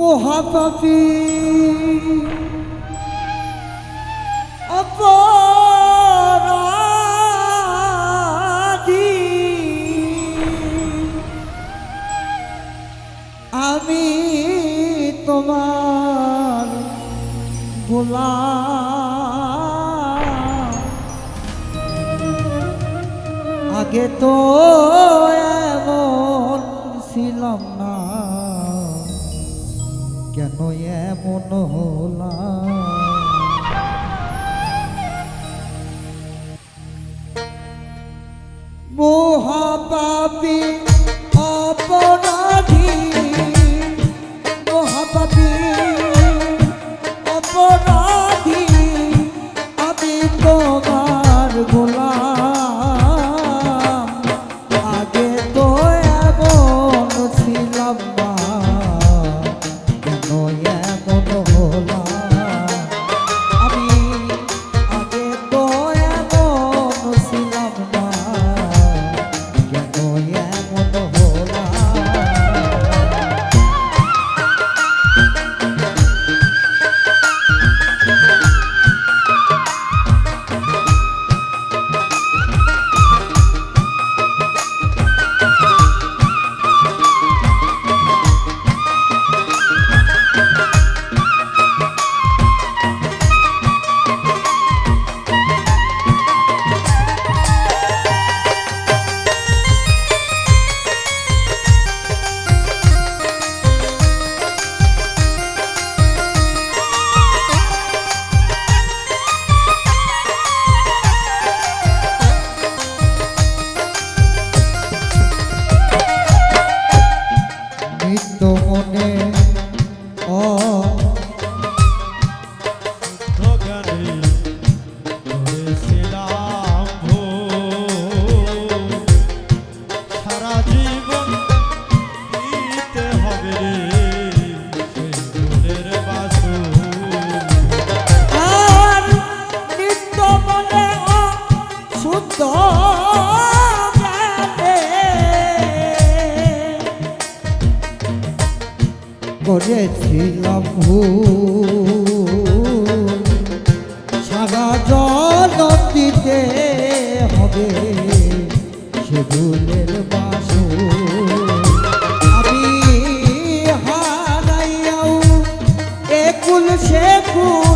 মহাপাপী অপরাধী। আমি তোমার গোলা আগে তো মন হলা চিত্ত মনে করেছিলাম সারা জনতিতে হবে সে ভুলের বাসু আমি হারাইয়াও একুল সে কুল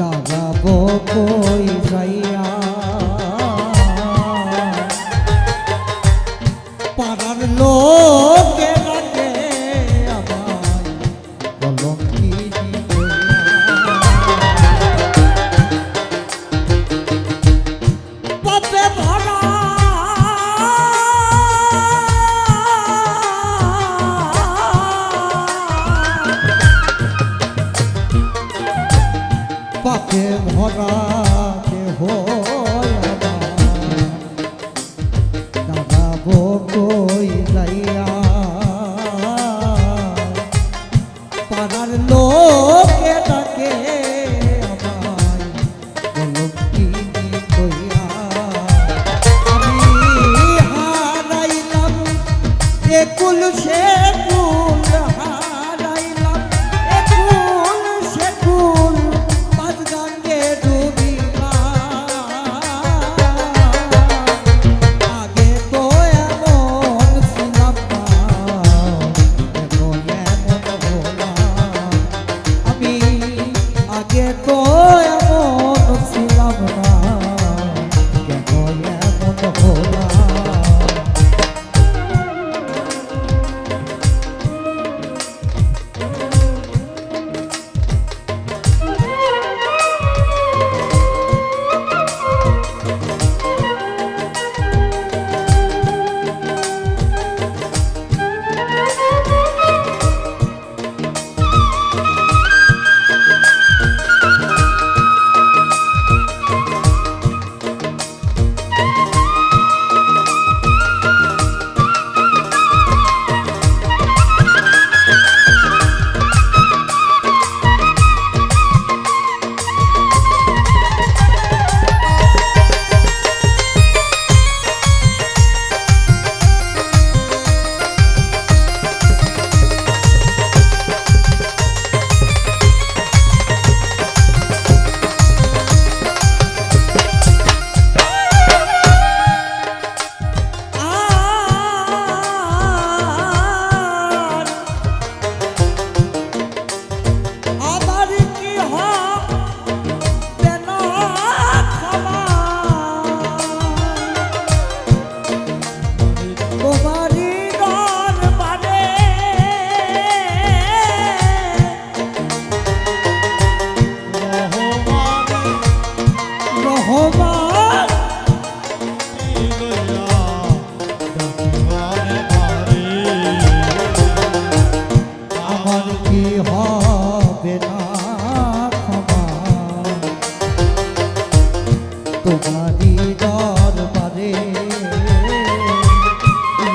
다음 Yeah.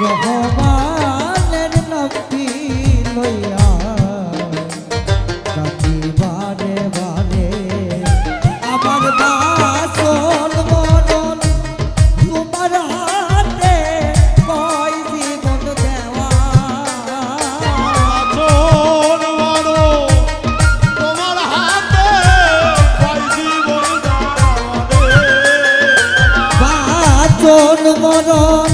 রহমানের নামটি লইয়া ডাকি বারে বারে আমার বাসন মরণ তোমার হাতে কয় জীবন দেওয়া। তোমার হাতে পাই জীবন দাওয়ারে বাচন মরণ